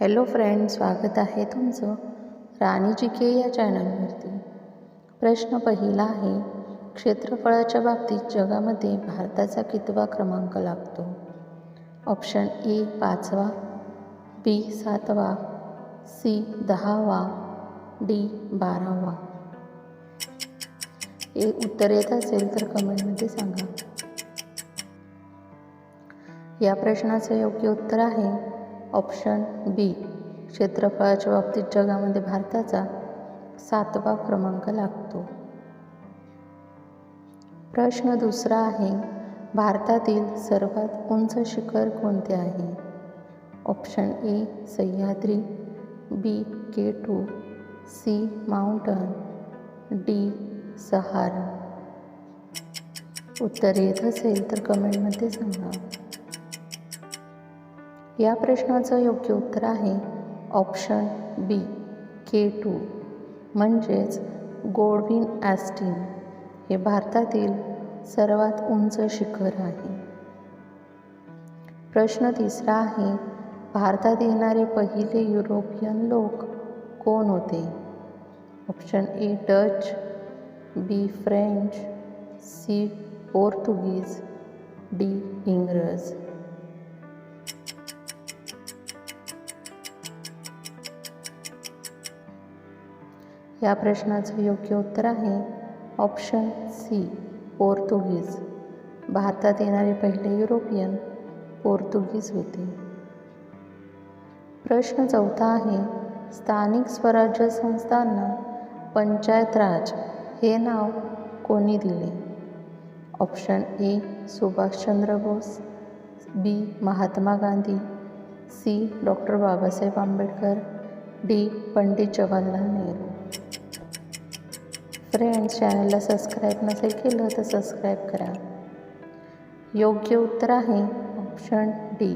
Hello friend स्वागत आहे तुमचं राणी जी के या चॅनलवरती. प्रश्न पहिला आहे क्षेत्रफळाच्या बाबतीत जगामध्ये भारताचा कितवा क्रमांक लागतो? ऑप्शन ए पाचवा बी सातवा सी दहावा डी बारावा. हे उत्तर येत असेल तर कमेंटमध्ये सांगा. या प्रश्नाचं योग्य उत्तर आहे ऑप्शन बी क्षेत्रफळाच्या बाबतीत जगामध्ये भारताचा सातवा क्रमांक लागतो. प्रश्न दुसरा आहे भारतातील सर्वात उंच शिखर कोणते आहे? Option A Sahyadri B K two C mountain D Sahara. उत्तर येत असेल तर कमेंटमध्ये सांगा. या प्रश्नाचं योग्य उत्तर आहे ऑप्शन बी के टू म्हणजेच गोडविन ॲस्टिन. हे भारतातील सर्वात उंच शिखर आहे. प्रश्न तिसरा आहे भारतात येणारे पहिले युरोपियन लोक कोण होते? Option A Dutch B French C Portuguese D इंग्रज. या प्रश्नाचं योग्य उत्तर आहे ऑप्शन सी पोर्तुगीज भारतात येणारे पहिले युरोपियन पोर्तुगीज होते. प्रश्न चौथा आहे स्थानिक स्वराज्य संस्थांना पंचायत राज हे नाव कोणी दिले? Option A Subhashchandra Bose. B Mahatma Gandhi. C doctor Babasaheb Ambedkar. D Pandit Jawaharlal friends चॅनलला सबस्क्राईब नसेल केलं तर सबस्क्राईब करा. योग्य उत्तर आहे ऑप्शन डी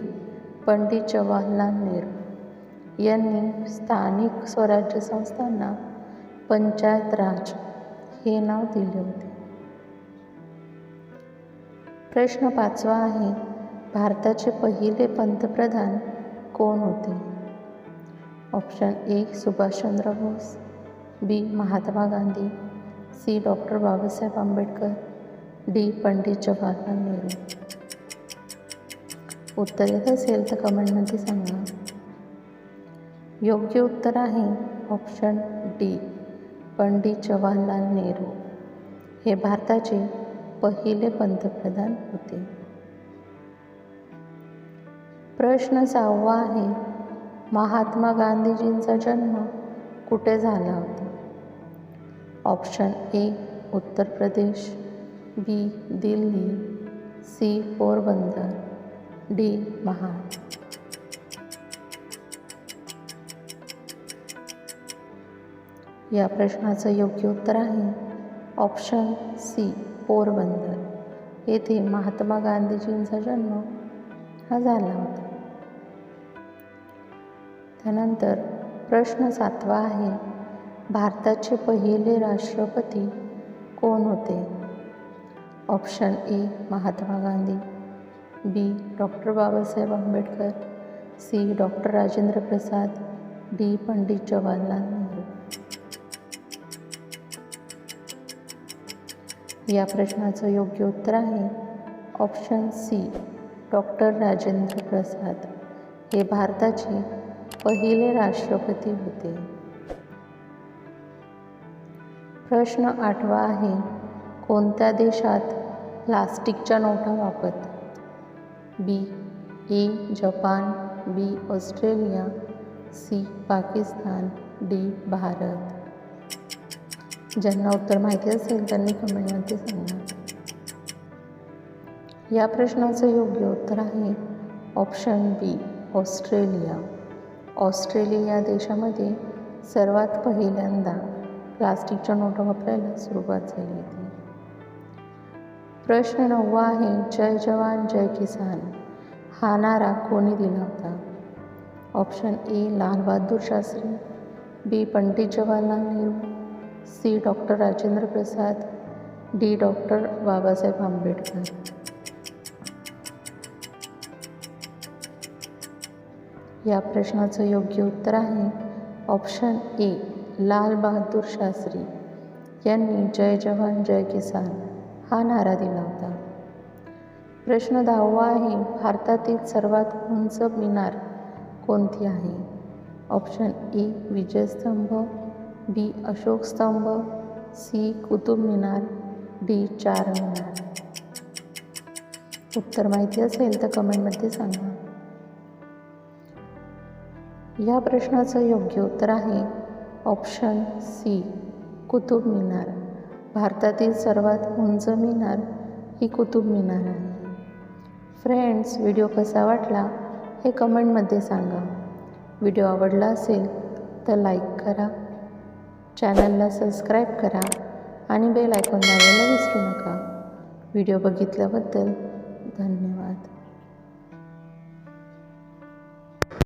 पंडित जवाहरलाल नेहरू. यांनी स्थानिक स्वराज्य संस्थांना पंचायत राज हे नाव दिले होते. प्रश्न पाचवा आहे भारताचे पहिले पंतप्रधान कोण होते? Option A Subhashchandra Bose. B. Mahatma Gandhi C. Doctor Babasaheb Ambedkar D. Pandit Jawaharlal Nehru. उत्तर येत असेल तर कमेंटमध्ये सांगा. योग्य उत्तर आहे ऑप्शन डी पंडित जवाहरलाल नेहरू. हे भारताचे पहिले पंतप्रधान होते. प्रश्न सहावा आहे महात्मा गांधीजींचा जन्म कुठे झाला? Option A Uttar Pradesh B Delhi C Porbandar D Mahad. या प्रश्नाचं योग्य उत्तर आहे. Option C Porbandar. येथे महात्मा गांधीजींचा जन्म हा झाला होता. त्यानंतर प्रश्न सातवा आहे. भारताचे पहिले राष्ट्रपती कोण होते? Option A Mahatma Gandhi. B doctor Babasaheb Ambedkar. C doctor Rajendra Prasad. D Pandit Jawaharlal Nehru. या प्रश्नाचं योग्य उत्तर आहे option C doctor Rajendra Prasad. हे भारताचे पहिले राष्ट्रपती होते. प्रश्न आठवा आहे कोणत्या देशात प्लास्टिकच्या नोटा वापरतात? B A Japan B Australia C Pakistan D Bharat. ज्यांना उत्तर माहिती असेल त्यांनी कमेंटमध्ये सांगा. या प्रश्नाचं योग्य उत्तर आहे ऑप्शन बी ऑस्ट्रेलिया. ऑस्ट्रेलिया देशामध्ये सर्वात पहिल्यांदा प्लास्टिकच्या नोटा वापरायला सुरुवात झाली होती. प्रश्न नववा आहे जय जवान जय किसान. हा नारा कोणी दिला होता? Option A Lalbahadur Shastri B Pandit Jawaharlal Nehru C doctor Rajendra Prasad D doctor Babasaheb Ambedkar. या प्रश्नाचं योग्य उत्तर आहे ऑप्शन ए लाल बहादूर शास्त्री यांनी जय जवान जय किसान हा नारा दिला होता. प्रश्न दहावा आहे भारतातील सर्वात उंच मिनार कोणती आहे? ऑप्शन ए विजयस्तंभ बी अशोक स्तंभ सी कुतुब मिनार डी चार मिनार. उत्तर माहिती असेल तर कमेंटमध्ये सांगा. या प्रश्नाचं योग्य उत्तर आहे ऑप्शन सी कुतुब मिनार. भारतातील सर्वात उंच मिनार ही कुतुब मिनार आहे. फ्रेंड्स व्हिडिओ कसा वाटला हे कमेंटमध्ये सांगा. व्हिडिओ आवडला असेल तर लाईक करा. चॅनलला सबस्क्राईब करा आणि बेल आयकॉन दाबायला विसरू नका. व्हिडिओ बघितल्याबद्दल धन्यवाद.